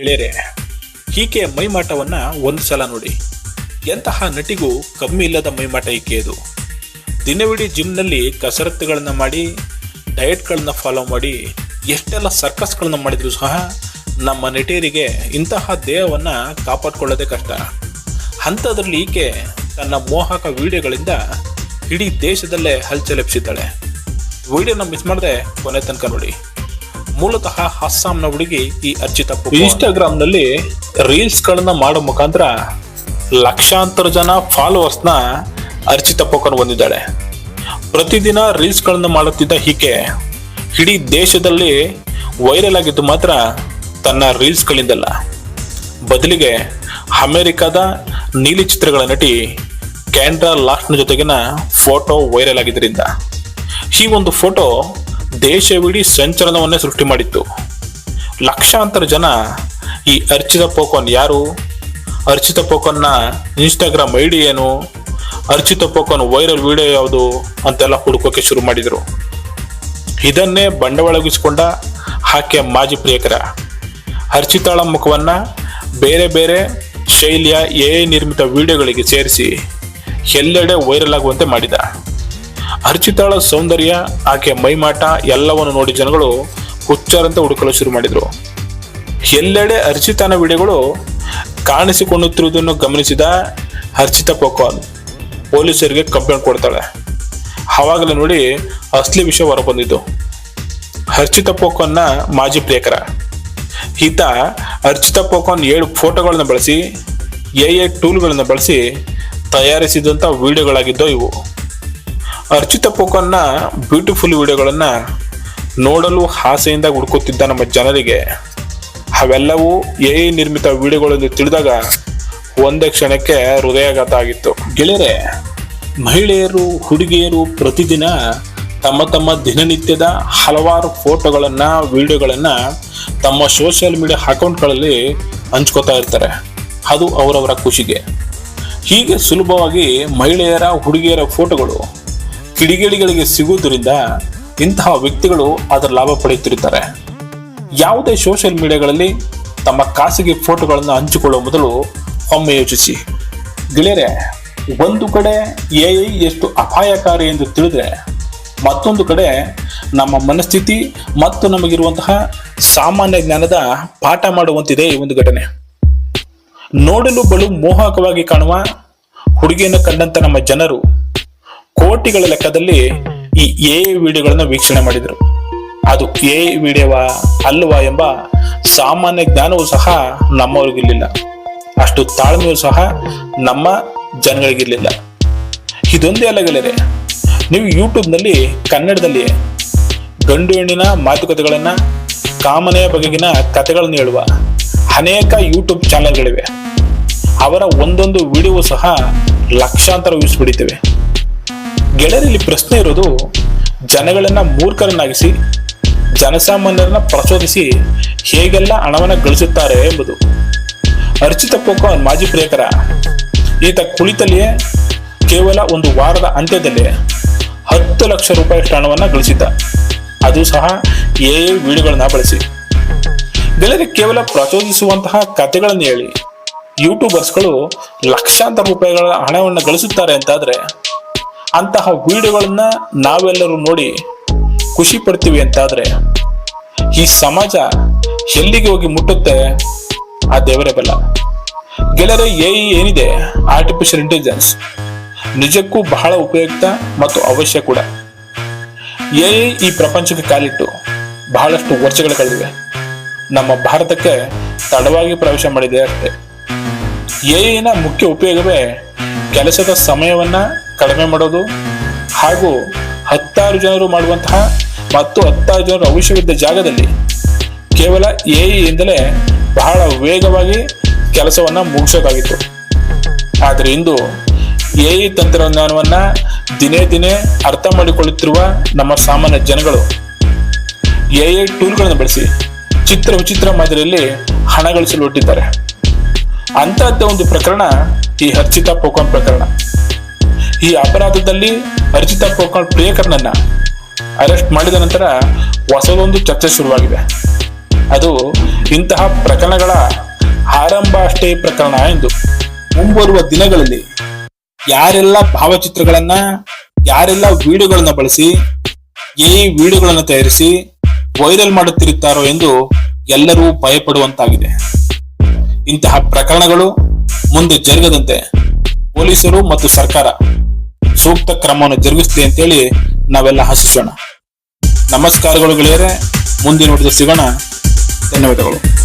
ಗೆಳೆಯರೆ ಹೀಗೆ ಮೈಮಾಟವನ್ನ ಒಂದು ಸಲ ನೋಡಿ. ಎಂತಹ ನಟಿಗೂ ಕಮ್ಮಿ ಇಲ್ಲದ ಮೈಮಾಟ ಈಕೆಯದು ದಿನವಿಡೀ ಜಿಮ್ನಲ್ಲಿ ಕಸರತ್ತುಗಳನ್ನು ಮಾಡಿ, ಡಯಟ್ಗಳನ್ನ ಫಾಲೋ ಮಾಡಿ, ಎಷ್ಟೆಲ್ಲ ಸರ್ಕಸ್ಗಳನ್ನ ಮಾಡಿದ್ರು ಸಹ ನಮ್ಮ ನಟಿಯರಿಗೆ ಇಂತಹ ದೇಹವನ್ನು ಕಾಪಾಡಿಕೊಳ್ಳೋದೇ ಕಷ್ಟ. ಅಂಥದ್ರಲ್ಲಿ ಈಕೆ ತನ್ನ ಮೋಹಕ ವಿಡಿಯೋಗಳಿಂದ ಇಡೀ ದೇಶದಲ್ಲೇ ಹಲ್ಚಲೆಪ್ಸಿದ್ದಾಳೆ ವಿಡಿಯೋನ ಮಿಸ್ ಮಾಡದೆ ಕೊನೆ ತನಕ ನೋಡಿ. ಮೂಲತಃ ಅಸ್ಸಾಂನ ಹುಡುಗಿ ಈ ಅರ್ಚಿತಾ ಇನ್ಸ್ಟಾಗ್ರಾಮ್ನಲ್ಲಿ ರೀಲ್ಸ್ ಗಳನ್ನ ಮಾಡೋ ಮುಖಾಂತರ ಲಕ್ಷಾಂತರ ಜನ ಫಾಲೋವರ್ಸ್ನ ಅರ್ಜಿ ಪೋಕನ್ ಹೊಂದಿದ್ದಾಳೆ ಪ್ರತಿದಿನ ರೀಲ್ಸ್ ಗಳನ್ನ ಮಾಡುತ್ತಿದ್ದ ಈಕೆ ಇಡೀ ದೇಶದಲ್ಲಿ ವೈರಲ್ ಆಗಿದ್ದು ಮಾತ್ರ ತನ್ನ ರೀಲ್ಸ್ ಗಳಿಂದಲ್ಲ ಬದಲಿಗೆ ಅಮೆರಿಕದ ನೀಲಿ ಚಿತ್ರಗಳ ನಟಿ ಕ್ಯಾಂಡ್ರಾ ಲಾಸ್ಟ್ನ ಜೊತೆಗಿನ ಫೋಟೋ ವೈರಲ್ ಆಗಿದ್ದರಿಂದ. ಈ ಒಂದು ಫೋಟೋ ದೇಶವಿಡೀ ಸಂಚಲನವನ್ನೇ ಸೃಷ್ಟಿ ಮಾಡಿತ್ತು. ಲಕ್ಷಾಂತರ ಜನ ಈ ಅರ್ಚಿತ ಪೋಕನ್ ಯಾರು? ಅರ್ಚಿತ ಪೋಕನ್ನ ಇನ್ಸ್ಟಾಗ್ರಾಮ್ ಐ ಡಿ ಏನು? ಅರ್ಚಿತ ಪೋಕನ್ ವೈರಲ್ ವಿಡಿಯೋ ಯಾವುದು? ಅಂತೆಲ್ಲ ಹುಡುಕೋಕೆ ಶುರು ಮಾಡಿದರು. ಇದನ್ನೇ ಬಂಡವಾಳಗಿಸಿಕೊಂಡ ಆಕೆ ಮಾಜಿ ಪ್ರಿಯಕರ. ಹರ್ಚಿತಾಳ ಮುಖವನ್ನ ಬೇರೆ ಬೇರೆ ಶೈಲಿಯ ಎ ನಿರ್ಮಿತ ವಿಡಿಯೋಗಳಿಗೆ ಸೇರಿಸಿ ಎಲ್ಲೆಡೆ ವೈರಲ್ ಆಗುವಂತೆ ಮಾಡಿದ. ಹರ್ಚಿತಾಳ ಸೌಂದರ್ಯ ಆಕೆ ಮೈಮಾಟ ಎಲ್ಲವನ್ನು ನೋಡಿ ಜನಗಳು ಹುಚ್ಚಾರಂತೆ ಹುಡುಕಲು ಶುರು ಮಾಡಿದರು. ಎಲ್ಲೆಡೆ ಅರ್ಚಿತಾನ ವಿಡಿಯೋಗಳು ಕಾಣಿಸಿಕೊಳ್ಳುತ್ತಿರುವುದನ್ನು ಗಮನಿಸಿದ ಹರ್ಷಿತಾ ಪೋಕಾನ್ ಪೊಲೀಸರಿಗೆ ಕಂಪ್ಲೇಂಟ್ ಕೊಡ್ತಾಳೆ. ಆವಾಗಲೇ ನೋಡಿ ಅಸಲಿ ವಿಷಯ ಹೊರಬಂದಿದ್ದು. ಹರ್ಷಿತಾ ಪೋಕಾನ್ನ ಮಾಜಿ ಪ್ರಿಯಕರ. ಈತ ಅರ್ಚಿತಾ ಪೋಕಾನ್ ಏಳು ಫೋಟೋಗಳನ್ನು ಬಳಸಿ, ಎ ಎ ಟೂಲ್ಗಳನ್ನು ಬಳಸಿ ತಯಾರಿಸಿದಂಥ ವಿಡಿಯೋಗಳಾಗಿದ್ದೋ ಇವು. ಅರ್ಚಿತಾ ಪೋಕನ್ನ ಬ್ಯೂಟಿಫುಲ್ ವಿಡಿಯೋಗಳನ್ನ ನೋಡಲು ಆಸೆಯಿಂದ ಹುಡುಕುತ್ತಿದ್ದ ನಮ್ಮ ಜನರಿಗೆ, ಅವೆಲ್ಲವೂ ಎ ನಿರ್ಮಿತ ವಿಡಿಯೋಗಳೆಂದು ತಿಳಿದಾಗ ಒಂದೇ ಕ್ಷಣಕ್ಕೆ ಹೃದಯಾಘಾತ ಆಗಿತ್ತು. ಗೆಳೆಯರೆ, ಮಹಿಳೆಯರು, ಹುಡುಗಿಯರು ಪ್ರತಿದಿನ ತಮ್ಮ ತಮ್ಮ ದಿನನಿತ್ಯದ ಹಲವಾರು ಫೋಟೋಗಳನ್ನು, ವಿಡಿಯೋಗಳನ್ನು ತಮ್ಮ ಸೋಷಿಯಲ್ ಮೀಡಿಯಾ ಅಕೌಂಟ್ಗಳಲ್ಲಿ ಹಂಚ್ಕೋತಾ ಇರ್ತಾರೆ. ಅದು ಅವರವರ ಖುಷಿಗೆ. ಹೀಗೆ ಸುಲಭವಾಗಿ ಮಹಿಳೆಯರ, ಹುಡುಗಿಯರ ಫೋಟೋಗಳು ಕಿಡಿಗೇಡಿಗಳಿಗೆ ಸಿಗುವುದರಿಂದ ಇಂತಹ ವ್ಯಕ್ತಿಗಳು ಅದರ ಲಾಭ ಪಡೆಯುತ್ತಿರುತ್ತಾರೆ. ಯಾವುದೇ ಸೋಷಿಯಲ್ ಮೀಡಿಯಾಗಳಲ್ಲಿ ತಮ್ಮ ಖಾಸಗಿ ಫೋಟೋಗಳನ್ನು ಹಂಚಿಕೊಳ್ಳುವ ಮೊದಲು ಒಮ್ಮೆ ಯೋಚಿಸಿ. ಗೆಳೆಯರೆ, ಒಂದು ಕಡೆ ಎ ಎಷ್ಟು ಅಪಾಯಕಾರಿ ಎಂದು ತಿಳಿದ್ರೆ ಮತ್ತೊಂದು ಕಡೆ ನಮ್ಮ ಮನಸ್ಥಿತಿ ಮತ್ತು ನಮಗಿರುವಂತಹ ಸಾಮಾನ್ಯ ಜ್ಞಾನದ ಪಾಠ ಮಾಡುವಂತಿದೆ ಈ ಒಂದು ಘಟನೆ. ನೋಡಲು ಬಲು ಮೋಹಕವಾಗಿ ಕಾಣುವ ಹುಡುಗಿಯನ್ನು ಕಂಡಂತ ನಮ್ಮ ಜನರು ಕೋಟಿಗಳ ಲೆಕ್ಕದಲ್ಲಿ ಈ ಎ ವಿಡಿಯೋಗಳನ್ನ ವೀಕ್ಷಣೆ ಮಾಡಿದ್ರು. ಅದು ಎ ವಿಡಿಯೋವಾ ಅಲ್ವಾ ಎಂಬ ಸಾಮಾನ್ಯ ಜ್ಞಾನವೂ ಸಹ ನಮ್ಮವರಿಗಿರ್ಲಿಲ್ಲ. ಅಷ್ಟು ತಾಳ್ಮೆಯೂ ಸಹ ನಮ್ಮ ಜನಗಳಿಗಿರ್ಲಿಲ್ಲ. ಇದೊಂದೇ ಅಲ್ಲ ಗೆಳೆಯರೆ, ನೀವು ಯೂಟ್ಯೂಬ್ನಲ್ಲಿ ಕನ್ನಡದಲ್ಲಿ ಗಂಡು ಹೆಣ್ಣಿನ ಮಾತುಕತೆಗಳನ್ನ, ಕಾಮನೆಯ ಬಗೆಗಿನ ಕಥೆಗಳನ್ನು ಹೇಳುವ ಅನೇಕ ಯೂಟ್ಯೂಬ್ ಚಾನೆಲ್ಗಳಿವೆ. ಅವರ ಒಂದೊಂದು ವಿಡಿಯೋ ಸಹ ಲಕ್ಷಾಂತರ ವ್ಯೂಸ್ ಬಿಡಿತವೆ ಗೆಳೆಯರಲ್ಲಿ ಪ್ರಶ್ನೆ ಇರೋದು, ಜನಗಳನ್ನ ಮೂರ್ಖರನ್ನಾಗಿಸಿ, ಜನಸಾಮಾನ್ಯರನ್ನ ಪ್ರಚೋದಿಸಿ ಹೇಗೆಲ್ಲ ಹಣವನ್ನ ಗಳಿಸುತ್ತಾರೆ ಎಂಬುದು. ಅರ್ಚಿತ ಪೋಕೋನ್ ಮಾಜಿ ಪ್ರಿಯಕರ. ಈತ ಕುಳಿತಲ್ಲಿಯೇ ಕೇವಲ ಒಂದು ವಾರದ ಅಂತ್ಯದಲ್ಲಿ ಹತ್ತು ಲಕ್ಷ ರೂಪಾಯಿ ಹಣವನ್ನ ಗಳಿಸಿದ್ದ. ಅದು ಸಹ ಎ ವಿಡಿಯೋಗಳನ್ನ ಬಳಸಿ. ಗೆಳೆಯರು ಕೇವಲ ಪ್ರಚೋದಿಸುವಂತಹ ಕಥೆಗಳನ್ನು ಹೇಳಿ, ಯೂಟ್ಯೂಬರ್ಸ್ಗಳು ಲಕ್ಷಾಂತರ ರೂಪಾಯಿಗಳ ಹಣವನ್ನು ಗಳಿಸುತ್ತಾರೆ ಅಂತಾದ್ರೆ ಅಂತಹ ವಿಡಿಯೋಗಳನ್ನ ನಾವೆಲ್ಲರೂ ನೋಡಿ ಖುಷಿ ಪಡ್ತೀವಿ ಅಂತಾದ್ರೆ, ಈ ಸಮಾಜ ಎಲ್ಲಿಗೆ ಹೋಗಿ ಮುಟ್ಟುತ್ತೆ, ಆ ದೇವರೇ ಬಲ್ಲ. ಗೆಲರೆ ಎ ಏನಿದೆ? ಆರ್ಟಿಫಿಷಿಯಲ್ ಇಂಟೆಲಿಜೆನ್ಸ್ ನಿಜಕ್ಕೂ ಬಹಳ ಉಪಯುಕ್ತ ಮತ್ತು ಅವಶ್ಯ ಕೂಡ. ಎ ಈ ಪ್ರಪಂಚಕ್ಕೆ ಕಾಲಿಟ್ಟು ಬಹಳಷ್ಟು ವರ್ಷಗಳ ಕಳೆದಿವೆ. ನಮ್ಮ ಭಾರತಕ್ಕೆ ತಡವಾಗಿ ಪ್ರವೇಶ ಮಾಡಿದೆ ಅಷ್ಟೇ. ಎಐನ ಮುಖ್ಯ ಉಪಯೋಗವೇ ಕೆಲಸದ ಸಮಯವನ್ನ ಕಡಿಮೆ ಮಾಡೋದು ಹಾಗೂ ಹತ್ತಾರು ಜನರು ಮಾಡುವಂತಹ ಮತ್ತು ಹತ್ತಾರು ಜನರು ಅವಶ್ಯವಿದ್ದ ಜಾಗದಲ್ಲಿ ಕೇವಲ ಎಐ ಇಂದಲೇ ಬಹಳ ವೇಗವಾಗಿ ಕೆಲಸವನ್ನ ಮುಗಿಸೋದಾಗಿತ್ತು. ಆದರೆ ಇಂದು ಎಐ ತಂತ್ರಜ್ಞಾನವನ್ನ ದಿನೇ ದಿನೇ ಅರ್ಥ ಮಾಡಿಕೊಳ್ಳುತ್ತಿರುವ ನಮ್ಮ ಸಾಮಾನ್ಯ ಜನಗಳು ಎ ಐ ಟೂಲ್ಗಳನ್ನು ಬಳಸಿ ಚಿತ್ರ ವಿಚಿತ್ರ ಮಾದರಿಯಲ್ಲಿ ಹಣ ಗಳಿಸಲು ಹೊಟ್ಟಿದ್ದಾರೆ ಅಂತಹದ್ದೇ ಒಂದು ಪ್ರಕರಣ ಈ ಹರ್ಚಿತಾ ಪೋಕಾನ್ ಪ್ರಕರಣ. ಈ ಅಪರಾಧದಲ್ಲಿ ಅರ್ಚಿತ ಕೋಕಾಳ್ ಪ್ರಿಯಕರ್ನನ್ನ ಅರೆಸ್ಟ್ ಮಾಡಿದ ನಂತರ ಹೊಸದೊಂದು ಚರ್ಚೆ ಶುರುವಾಗಿದೆ. ಅದು ಇಂತಹ ಪ್ರಕರಣಗಳ ಆರಂಭ ಅಷ್ಟೇ ಪ್ರಕರಣ ಎಂದು. ಮುಂಬರುವ ದಿನಗಳಲ್ಲಿ ಯಾರೆಲ್ಲ ಭಾವಚಿತ್ರಗಳನ್ನ, ಯಾರೆಲ್ಲ ವಿಡಿಯೋಗಳನ್ನ ಬಳಸಿ ಈ ವಿಡಿಯೋಗಳನ್ನು ತಯಾರಿಸಿ ವೈರಲ್ ಮಾಡುತ್ತಿರುತ್ತಾರೋ ಎಂದು ಎಲ್ಲರೂ ಭಯಪಡುವಂತಾಗಿದೆ. ಇಂತಹ ಪ್ರಕರಣಗಳು ಮುಂದೆ ಜರುಗದಂತೆ ಪೊಲೀಸರು ಮತ್ತು ಸರ್ಕಾರ ಸೂಕ್ತ ಕ್ರಮವನ್ನು ಅಂತ ಅಂತೇಳಿ ನಾವೆಲ್ಲ ಹಸಿಸೋಣ. ನಮಸ್ಕಾರಗಳು ಗೆಳೆಯರೆ ಮುಂದಿನ ಸಿಗೋಣ. ಧನ್ಯವಾದಗಳು.